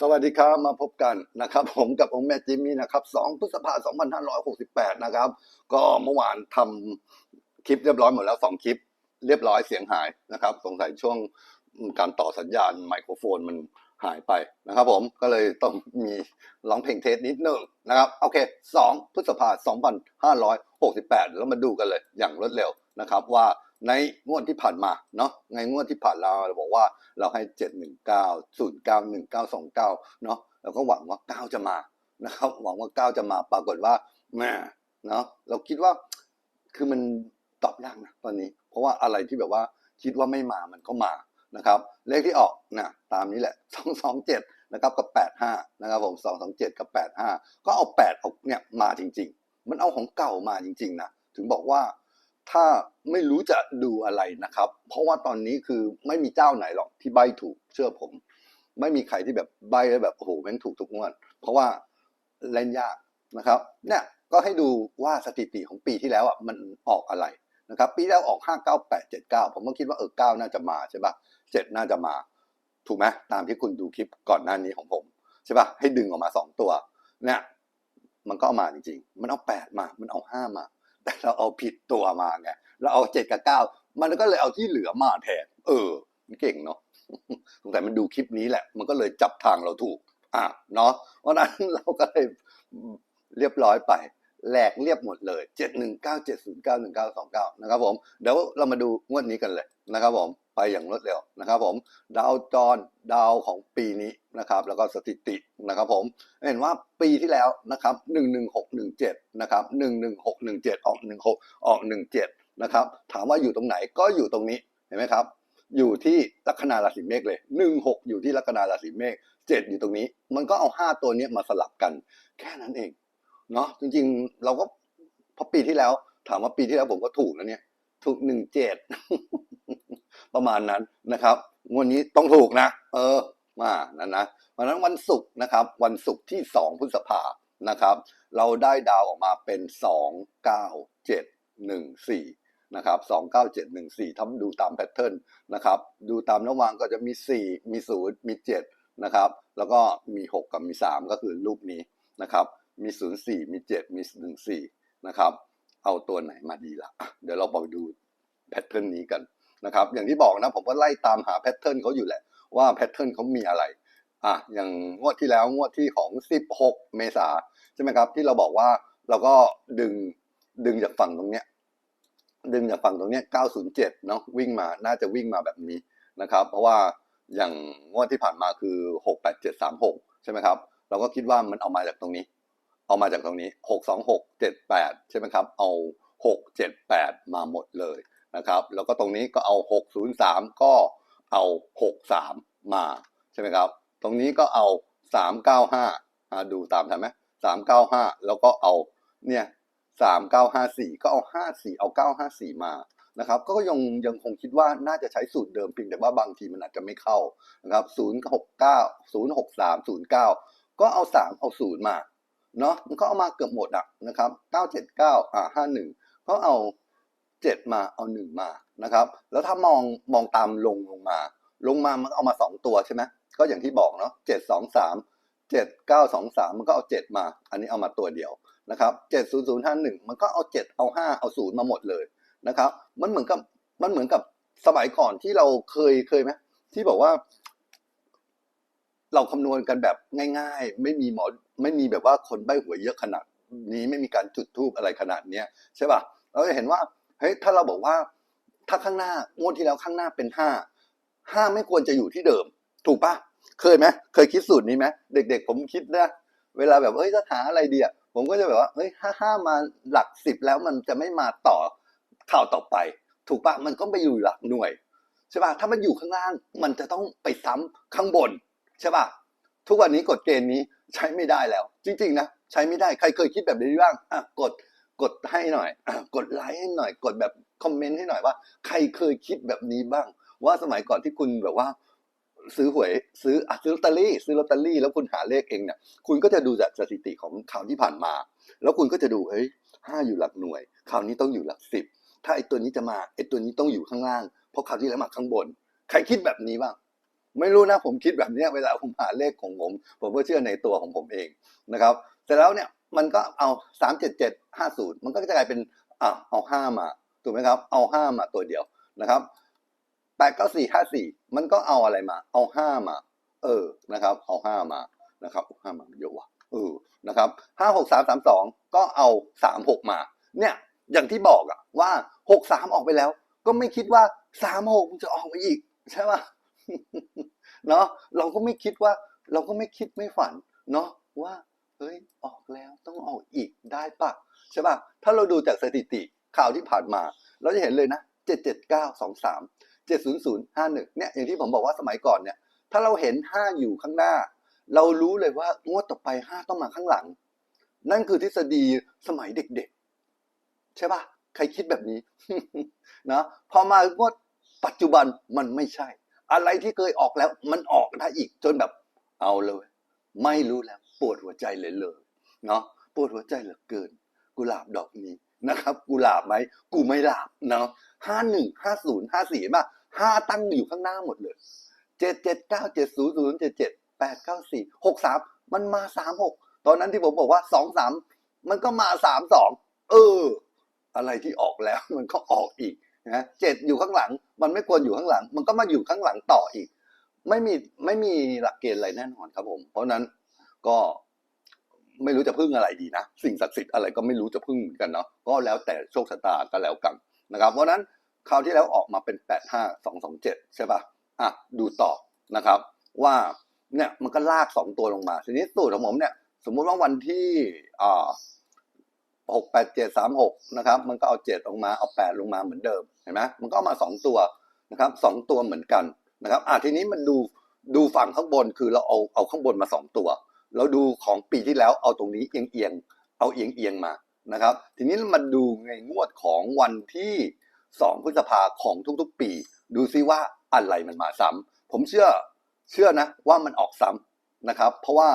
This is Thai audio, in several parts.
สวัสดีครับมาพบกันนะครับผมกับองค์แม่จิมมี่นะครับ2พฤษภาคม2568 นะครับ ก็เมื่อวานทำคลิปเรียบร้อยหมดแล้ว 2 คลิปเรียบร้อยเสียงหายนะครับ สงสัยช่วงการต่อสัญญาณไมโครโฟนมันหายไปนะครับผมก็เลยต้องมีร้องเพลงเทสนิดนึงนะครับ โอเค 2 พฤษภาคม2568 แล้วมาดูกันเลยอย่างรวดเร็วนะครับว่าในงวดที่ผ่านมาเนาะในงวดที่ผ่านเราเราบอกว่าเราให้ 719 091 929เนาะแล้วก็หวังว่า 9 จะมานะครับหวังว่า 9 จะมาปรากฏว่าแหม่เนาะเราคิดว่าคือมันตอบยากนะตอนนี้ เพราะว่าอะไรที่แบบว่าคิดว่าไม่มามันก็มานะครับเลขที่ออกนะตามนี้แหละ 227นะครับกับ 85นะครับผม227 กับ 85 ก็เอา 8 เอาเนี่ยมาจริง ๆ มันเอาของเก่ามาจริง ๆ นะ ถึงบอกว่า ถ้าไม่รู้จะดูอะไรนะครับ เพราะว่าตอนนี้คือไม่มีเจ้าไหนหรอกที่ใบถูกเชื่อผม ไม่มีใครที่แบบใบแล้วแบบโอ้โหแม่งถูกทุกงวดเพราะว่าเล่นยากนะครับ เนี่ยก็ให้ดูว่าสถิติของปีที่แล้วอะมันออกอะไรนะครับ ปีแล้วออก 5 9 8 7 9 ผมก็คิดว่าเออ9น่าจะมาใช่ปะ7น่าจะมา ถูกไหมตามที่คุณดูคลิปก่อนหน้านี้ของผมใช่ปะให้ดึงออกมา 2 ตัวเนี่ยมันก็เอามาจริงๆ มันเอา 8 มา มันเอา 5 มา แต่เราเอาผิดตัวมาไงเราเอาเจ็ดกับเก้ามันก็เลยเอาที่เหลือมาแทนเออ มันเก่งเนาะสงสัยมันดูคลิปนี้แหละ มันก็เลยจับทางเราถูก อะเนาะเพราะนั้นเราก็เลยเรียบร้อยไปแหลกเรียบหมดเลย 71970919929 นะครับผม เดี๋ยวเรามาดูงวดนี้กันเลยนะครับผม ไปอย่างรวดเร็วนะครับผมดาวจรดาวของปีนี้นะครับแล้วก็สถิตินะครับผมเห็นว่าปีที่แล้วนะครับ11617นะครับ11617 ออก 16 ออก 17นะครับถามว่าอยู่ตรงไหนก็อยู่ตรงนี้เห็นไหมครับอยู่ที่ลัคนาราศีเมษเลย 16 อยู่ที่ลัคนาราศีเมษ7อยู่ตรงนี้ มันก็เอา 5 ตัวนี้มาสลับกัน แค่นั้นเองเนาะจริงๆเราก็พราะปีที่แล้ว ถามว่าปีที่แล้วผมก็ถูกนะเนี่ยถูก17 ประมาณนั้นนะครับงวดนี้ต้องถูกนะ เออมานั่นนะเพราะฉะนั้นวันศุกร์นะครับ วันศุกร์ที่ 2พฤษภานะครับ เราได้ดาวออกมาเป็น 2 9 7 1 4นะครับ2 9 7 1 4ถ้าดูตามแพทเทิร์นนะครับ ดูตามระหว่างก็จะมี 4 มี 0 มี 7 นะครับ แล้วก็มี 6 กับมี 3 ก็คือรูปนี้นะครับ มี 0 4 มี 7 มี 1 4 นะครับ เอาตัวไหนมาดีละ่ะ เดี๋ยวเราไปดูแพทเทิร์นนี้กัน นะครับอย่างที่บอกนะผมก็ไล่ตามหาแพทเทิร์นเขาอยู่แหละ ว่าแพทเทิร์นเขามีอะไรอะอย่างงวดที่แล้วงวดที่ของ 16 เมษาใช่ไหมครับ ที่เราบอกว่าเราก็ดึงดึงจากฝั่งตรงเนี้ยดึงจากฝั่งตรงเนี้ย907 เนาะวิ่งมาน่าจะวิ่งมาแบบนี้นะครับ เพราะว่าอย่างงวดที่ผ่านมาคือ 68736 ใช่ไหมครับ เราก็คิดว่ามันเอามาจากตรงนี้ เอามาจากตรงนี้ 62678 ใช่ไหมครับ เอา 678 มาหมดเลย นะครับ แล้วก็ตรงนี้ก็เอา 603 ก็เอา 63 มาใช่ไหมครับ ตรงนี้ก็เอา 395อ่าดูตามทันไหม395 แล้วก็เอาเนี่ย3954 ก็เอา 54 เอา 954 มานะครับก็ยังยังคงคิดว่าน่าจะใช้สูตรเดิมเพียงแต่ว่าบางทีมันอาจจะไม่เข้านะครับ069 063 09 ก็เอา 3 เอา 0 มาเนาะมันก็เอามาเกือบหมดอะนะครับ 979 อ่า51 ก็เอา 7 มาเอา 1 มานะครับ แล้วถ้ามองมองตามลงลงมา ลงมามันเอามา 2 ตัวใช่ไหมก็อย่างที่บอกเนาะ723 7923 มันก็เอา 7 มา อันนี้เอามาตัวเดียวนะครับ70051 มันก็เอา 7 เอา 5 เอา 0 มาหมดเลยนะครับ มันเหมือนกับมันเหมือนกับสมัยก่อนที่เราเคยเคยไหมที่บอกว่า เราคำนวณกันแบบง่าย ๆ ไม่มีหมอไม่มีแบบว่าคนใบ้หวยเยอะขนาดนี้ไม่มีการจุดทูบอะไรขนาดเนี้ยใช่ป่ะเราจะเห็นว่า เฮ้ยถ้าเราบอกว่าถ้าข้างหน้างวดที่แล้วข้างหน้าเป็นห้าห้าไม่ควรจะอยู่ที่เดิม ถูกปะเคยไหมเคยคิดสูตรนี้ไหมเด็ก ๆ ผมคิดนะเวลาแบบเอ้ยจะหาอะไรดีอะผมก็จะแบบว่าเฮ้ยห้าห้ามาหลักสิบแล้วมันจะไม่มาต่อข่าวต่อไป ถูกปะมันก็ไปอยู่หลักหน่วยใช่ปะถ้ามันอยู่ข้างล่างมันจะต้องไปซ้ำข้างบนใช่ปะทุกวันนี้กฎเกณฑ์นี้ใช้ไม่ได้แล้ว จริง ๆ นะ ใช้ไม่ได้ใครเคยคิดแบบนี้บ้างอะกด กดให้หน่อยอกดไลค์ให้หน่อย กดแบบคอมเมนต์ให้หน่อยว่า ใครเคยคิดแบบนี้บ้าง ว่าสมัยก่อนที่คุณแบบว่า ซื้อหวยซื้ออซื้อลอตเตอรี่ ซื้อลอตเตอรี่แล้วคุณหาเลขเองเนี่ยคุณก็จะดูจากสถิติของข่าวที่ผ่านมา แล้วคุณก็จะดูเฮ้ยห้าอยู่หลักหน่วยคราวนี้ต้องอยู่หลักสิบถ้าไอตัวนี้จะมาไอตัวนี้ต้องอยู่ข้างล่าง เพราะคราวที่แล้วมาข้างบน ใครคิดแบบนี้บ้างไม่รู้นะผมคิดแบบนี้เวลาผมหาเลขของผม ผมก็เชื่อในตัวของผมเองนะครับเสร็จแล้วเนี่ย มันก็เอาสามเจ็ดเจ็ดห้าศูนย์มันก็จะกลายเป็นอะเอาห้ามาถูกไหมครับ เอาห้ามาตัวเดียวนะครับแปดเก้าสี่ห้าสี่มันก็เอาอะไรมา เอาห้ามา เออนะครับ เอาห้ามานะครับห้ามาเยอะว่ะเออนะครับห้าหกสามสามสองก็เอาสามหกมา เนี่ยอย่างที่บอกอะว่าหกสามออกไปแล้ว ก็ไม่คิดว่าสามหกจะออกมาอีก ใช่ป่ะเนาะเราก็ไม่คิดว่า เราก็ไม่คิดไม่ฝัน เนาะว่า เฮ้ยออกแล้วต้องออกอีกได้ปะใช่ปะถ้าเราดูจากสถิติข่าวที่ผ่านมา เราจะเห็นเลยนะเจ็ดเจ็ดเก้าสองสามเจ็ดศูนย์ศูนย์ห้าหนึ่งเนี่ยอย่างที่ผมบอกว่าสมัยก่อนเนี่ย ถ้าเราเห็นห้าอยู่ข้างหน้า เรารู้เลยว่างวดต่อไปห้าต้องมาข้างหลัง นั่นคือทฤษฎีสมัยเด็กๆ ใช่ปะใครคิดแบบนี้นะพอมางวดปัจจุบันมันไม่ใช่ อะไรที่เคยออกแล้วมันออกได้อีกจนแบบเอาเลย ไม่รู้แล้ว ปวดหัวใจเลยเลยเนาะปวดหัวใจเหลือเกิน กุหลาบดอกนี้นะครับ กุหลาบไหมกูไม่หลาบเนาะห้าหนึ่งห้าศูนย์ห้าสี่ป่ะห้าตั้งอยู่ข้างหน้าหมดเลยเจ็ดเจ็ดเก้าเจ็ดศูนย์ศูนย์เจ็ดเจ็ดแปดเก้าสี่หกสามมันมาสามหกตอนนั้นที่ผมบอกว่าสองสามมันก็มาสามสองเออ อะไรที่ออกแล้วมันก็ออกอีกนะเจ็ดอยู่ข้างหลัง มันไม่ควรอยู่ข้างหลัง มันก็มาอยู่ข้างหลังต่ออีก ไม่มีไม่มีหลักเกณฑ์อะไรแน่นอนครับผม เพราะนั้น ก็ไม่รู้จะพึ่งอะไรดีนะ สิ่งศักดิ์สิทธิ์อะไรก็ไม่รู้จะพึ่งเหมือนกันเนาะก็แล้วแต่โชคชะตาก็แล้วกันนะครับ เพราะนั้นคราวที่แล้วออกมาเป็นแปดห้าสองสองเจ็ดใช่ปะอะดูต่อนะครับ ว่าเนี่ยมันก็ลากสองตัวลงมา ทีนี้สูตรของผมเนี่ย สมมุติว่าวันที่อ่าหกแปดเจ็ดสามหกนะครับ มันก็เอาเจ็ดลงมาเอาแปดลงมาเหมือนเดิมเห็นไหมมันก็ามาสองตัวนะครับสองตัวเหมือนกันนะครับอะทีนี้มันดูดูฝั่งข้างบนคือเราเอาเอาข้างบนมาสองตัว เราดูของปีที่แล้วเอาตรงนี้เอียงเอียงๆเอาเอียงเอียงๆมานะครับ ทีนี้มาดูในงวดของวันที่สองพฤษภาของทุกๆ ปี ดูซิว่าอะไรมันมาซ้ำผมเชื่อเชื่อนะว่ามันออกซ้ำนะครับ เพราะว่า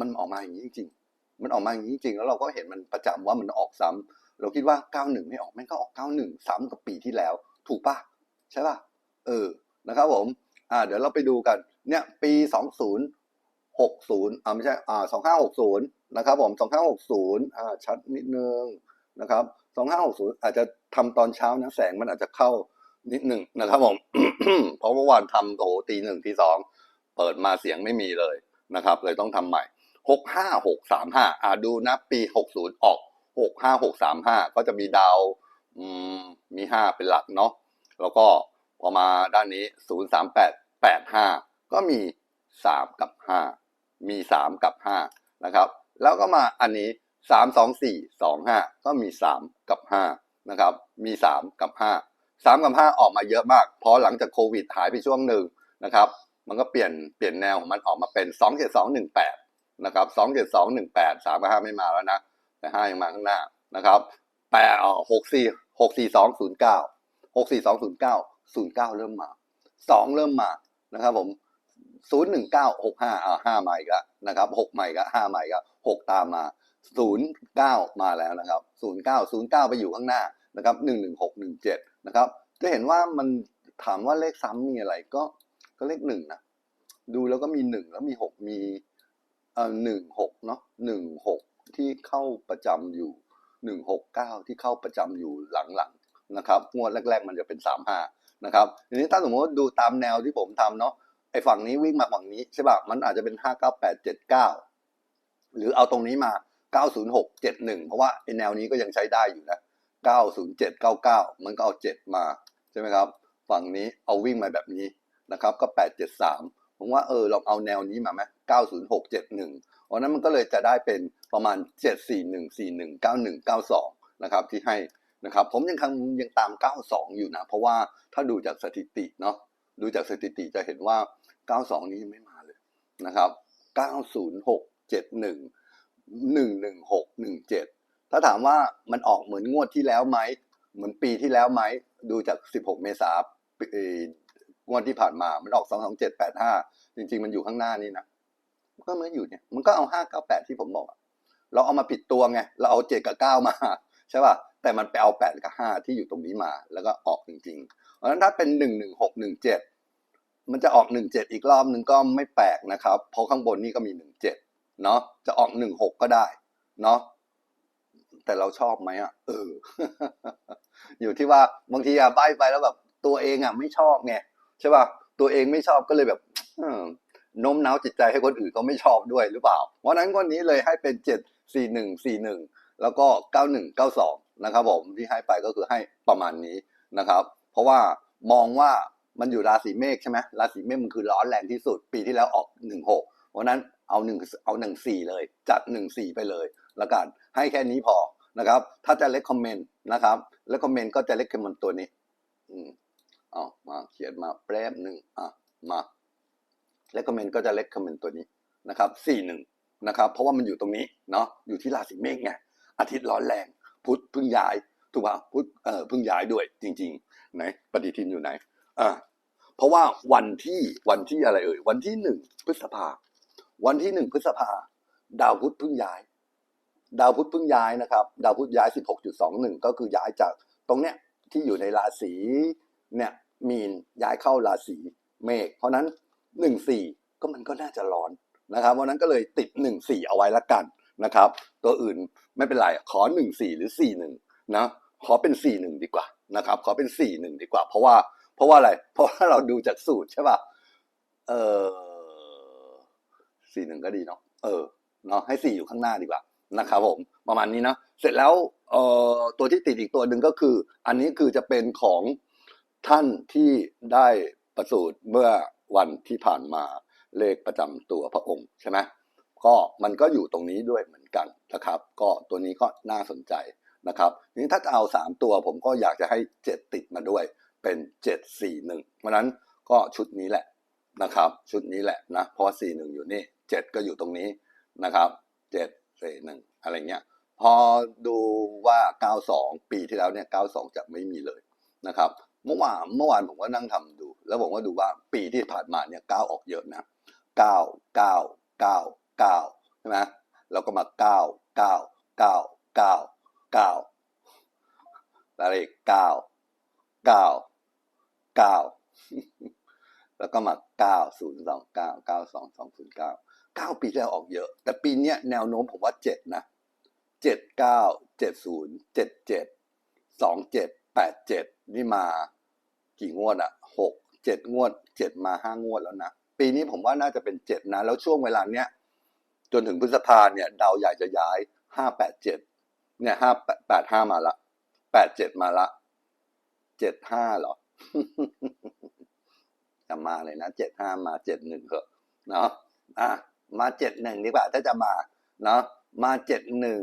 มันออกมาอย่างนี้จริงๆมันออกมาอย่างนี้จริงๆแล้วเราก็เห็นมันประจำว่ามันออกซ้ำเราคิดว่า 91 ไม่ออกมันก็ออก 91 ซ้ำกับปีที่แล้ว ถูกปะใช่ปะเออนะครับผมอ่าเดี๋ยวเราไปดูกันเนี่ยปี 2060อ่าไม่ใช่อ่า2560นะครับผม2560อ่าชัดนิดนึงนะครับ2560 อาจจะทำตอนเช้านะแสงมันอาจจะเข้านิดหนึ่งนะครับผมเพราะเมื่อวานทำโอ้โหตีหนึ่งตีสองเปิดมาเสียงไม่มีเลยนะครับ เลยต้องทำใหม่หกห้าหกสามห้าอ่าดูนะปีหกศูนย์ออกหกห้าหกสามห้าก็จะมีดาวอืมมีห้าเป็นหลักเนาะแล้วก็พอมาด้านนี้ศูนย์สามแปดแปดห้าก็มีสามกับห้า มีสามกับห้านะครับแล้วก็มาอันนี้สามสองสี่สองห้าก็มีสามกับห้านะครับมีสามกับห้าสามกับห้าออกมาเยอะมาก เพราะหลังจากโควิดหายไปช่วงหนึ่งนะครับมันก็เปลี่ยนเปลี่ยนแนวของมันออกมาเป็นสองเจ็ดสองหนึ่งแปดนะครับสองเจ็ดสองหนึ่งแปดสามกับห้าไม่มาแล้วนะแต่ห้ายังมาข้างหน้านะครับแปดหกสี่หกสี่สองศูนย์เก้าหกสี่สองศูนย์เก้าศูนย์เก้าเริ่มมาสองเริ่มมานะครับผม ศูนย์หนึ่งเก้าหกห้าอ่าห้ามาอีกแล้วนะครับหกใหม่ก็ห้าใหม่ก็หกตามมาศูนย์เก้ามาแล้วนะครับศูนย์เก้าศูนย์เก้าไปอยู่ข้างหน้านะครับหนึ่งหนึ่งหกหนึ่งเจ็ดนะครับ จะเห็นว่ามันถามว่าเลขซ้ำมีอะไรก็ก็เลขหนึ่งนะดูแล้วก็มีหนึ่งแล้วมีหกมีเอ่อหนึ่งหกเนาะหนึ่งหกที่เข้าประจำอยู่หนึ่งหกเก้าที่เข้าประจำอยู่หลังๆนะครับงวดแรก ๆ มันจะเป็นสามห้านะครับทีนี้ถ้าสมมติดูตามแนวที่ผมทำเนาะ ไอ้ฝั่งนี้วิ่งมาฝั่งนี้ใช่ป่ะมันอาจจะเป็นห้าเก้าแปดเจ็ดเก้าหรือเอาตรงนี้มาเก้าศูนย์หกเจ็ดหนึ่งเพราะว่าไอ้แนวนี้ก็ยังใช้ได้อยู่นะเก้าศูนย์เจ็ดเก้าเก้ามันก็เอาเจ็ดมาใช่ไหมครับ ฝั่งนี้เอาวิ่งมาแบบนี้นะครับ ก็แปดเจ็ดสามผมว่าเออลองเอาแนวนี้มาไหม90671เพราะนั้นมันก็เลยจะได้เป็นประมาณ741419192นะครับที่ให้นะครับผมยังคงยังตาม 92 อยู่นะ เพราะว่าถ้าดูจากสถิติเนาะดูจากสถิติจะเห็นว่า 92 นี้ยังไม่มาเลยนะครับ 906 71 116 17 ถ้าถามว่ามันออกเหมือนงวดที่แล้วไหม เหมือนปีที่แล้วไหม ดูจาก 16 เมษางวดที่ผ่านมา มันออก 22785 จริง ๆ มันอยู่ข้างหน้านี่นะ มันก็มันอยู่เนี่ย มันก็เอา 598 ที่ผมบอก เราเอามาผิดตัวไง เราเอา 7 กับ 9 มาใช่ป่ะ แต่มันไปเอา 8 กับ 5 ที่อยู่ตรงนี้มา แล้วก็ออกจริงๆ เพราะฉะนั้นถ้าเป็น 11617 มันจะออกหนึ่งเจ็ดอีกรอบหนึ่งก็ไม่แปลกนะครับ เพราะข้างบนนี่ก็มีหนึ่งเจ็ดเนาะจะออกหนึ่งหกก็ได้ เนาะแต่เราชอบไหมอะเออ อยู่ที่ว่าบางทีอะใบไปแล้วแบบ ตัวเองอะไม่ชอบไงใช่ป่ะตัวเองไม่ชอบก็เลยแบบเออโน้มน้าวจิตใจให้คนอื่นเขาไม่ชอบด้วยหรือเปล่า เพราะฉะนั้นคนนี้เลยให้เป็นเจ็ดสี่หนึ่งสี่หนึ่งแล้วก็เก้าหนึ่งเก้าสองนะครับผมที่ให้ไปก็คือให้ประมาณนี้นะครับ เพราะว่ามองว่า มันอยู่ราศีเมษใช่ไหมราศีเมษมันคือร้อนแรงที่สุด ปีที่แล้วออกหนึ่งหกเพราะนั้นเอาหนึ่งเอาหนึ่งสี่เลย จัดหนึ่งสี่ไปเลยละกันให้แค่นี้พอนะครับ ถ้าจะเล c กคอมเมนต์นะครับเล c กคอมเมนต์ก็จะเล c กคอมเมนต์ตัวนี้ อืมเอามาเขียนมาแป๊บหนึ่งอะมาเล c กคอมเมนต์ก็จะเล c กคอมเมนต์ตัวนี้นะครับสี่หนึ่งนะครับ เพราะว่ามันอยู่ตรงนี้เนาะอยู่ที่ราศีเมษไงอาทิตย์ร้อนแรง พุธพิ่งย้ายถูกป่ะพุธเอ่อพิ่งย้ายด้วยจริง ๆ ไหนปฏิทินอยู่ไหนอ่า เพราะว่าวันที่วันที่อะไรเอ่ยวันที่หนึ่งพฤษภา วันที่หนึ่งพฤษภา ดาวพุธเพิ่งย้าย ดาวพุธเพิ่งย้ายนะครับ ดาวพุธย้าย 16.21 ก็คือย้ายจากตรงเนี้ยที่อยู่ในราศีเนี่ยมีนย้ายเข้าราศีเมษเพราะนั้น 14 ก็มันก็น่าจะร้อนนะครับเพราะนั้นก็เลยติด 14 เอาไว้ละกันนะครับ ตัวอื่นไม่เป็นไรขอ 14 หรือ 41 นะขอเป็น 41 ดีกว่านะครับขอเป็น 41 ดีกว่า เพราะว่า เพราะว่าอะไร เพราะว่าเราดูจากสูตรใช่ป่ะ เออสี่หนึ่งก็ดีเนาะ เออ เนาะให้สี่อยู่ข้างหน้าดีกว่านะครับผม ประมาณนี้เนาะเสร็จแล้วเออตัวที่ติดอีกตัวหนึ่งก็คือ อันนี้คือจะเป็นของท่านที่ได้ประสูติเมื่อวันที่ผ่านมาเลขประจำตัวพระองค์ใช่ไหมก็มันก็อยู่ตรงนี้ด้วยเหมือนกันนะครับ ก็ตัวนี้ก็น่าสนใจนะครับทีนี้ถ้าจะเอาสามตัวผมก็อยากจะให้เจ็ดติดมาด้วย เป็นเจ็ดสี่หนึ่งเพราะนั้นก็ชุดนี้แหละนะครับ ชุดนี้แหละนะ เพราะสี่หนึ่งอยู่นี่เจ็ดก็อยู่ตรงนี้นะครับเจ็ดสี่หนึ่งอะไรเงี้ย พอดูว่าเก้าสองปีที่แล้วเนี่ยเก้าสองจะไม่มีเลยนะครับเมื่อวานเมื่อวานผมก็นั่งทำดู แล้วผมก็ดูว่าปีที่ผ่านมาเนี่ยเก้าออกเยอะนะเก้าเก้าเก้าเก้าใช่ไหมแล้วก็มาเก้าเก้าเก้าเก้าเก้าอะไรอีกเก้าเก้า เก้าแล้วก็มาเก้าศูนย์สองเก้าเก้าสองสองศูนย์เก้าเก้าปีที่แล้วออกเยอะ แต่ปีเนี้ยแนวโน้มผมว่าเจ็ดนะเจ็ดเก้าเจ็ดศูนย์เจ็ดเจ็ดสองเจ็ดแปดเจ็ดนี่มากี่งวดอะหกเจ็ดงวดเจ็ดมาห้างวดแล้วนะปีนี้ผมว่าน่าจะเป็นเจ็ดนะ แล้วช่วงเวลาเนี้ยจนถึงพฤษภาเนี่ย ดาวใหญ่จะย้ายห้าแปดเจ็ดเนี่ยห้าแปดห้ามาละแปดเจ็ดมาละเจ็ดห้าเหรอ จะมาเลยนะเจ็ดห้ามาเจ็ดหนึ่งเถอะเนาะอะมาเจ็ดหนึ่งดีกว่าถ้าจะมาเนาะมาเจ็ดหนึ่ง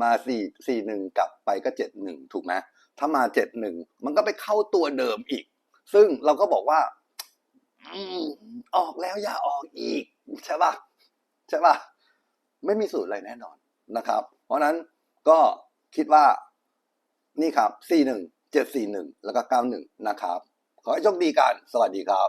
มาสี่สี่หนึ่งกลับไปก็เจ็ดหนึ่งถูกไหมถ้ามาเจ็ดหนึ่งมันก็ไปเข้าตัวเดิมอีก ซึ่งเราก็บอกว่าอืออกแล้วอย่าออกอีก ใช่ป่ะใช่ป่ะไม่มีสูตรอะไรแน่นอนนะครับ เพราะนั้นก็คิดว่านี่ครับ41 741 แล้วก็ 91 นะครับ ขอให้โชคดีกัน สวัสดีครับ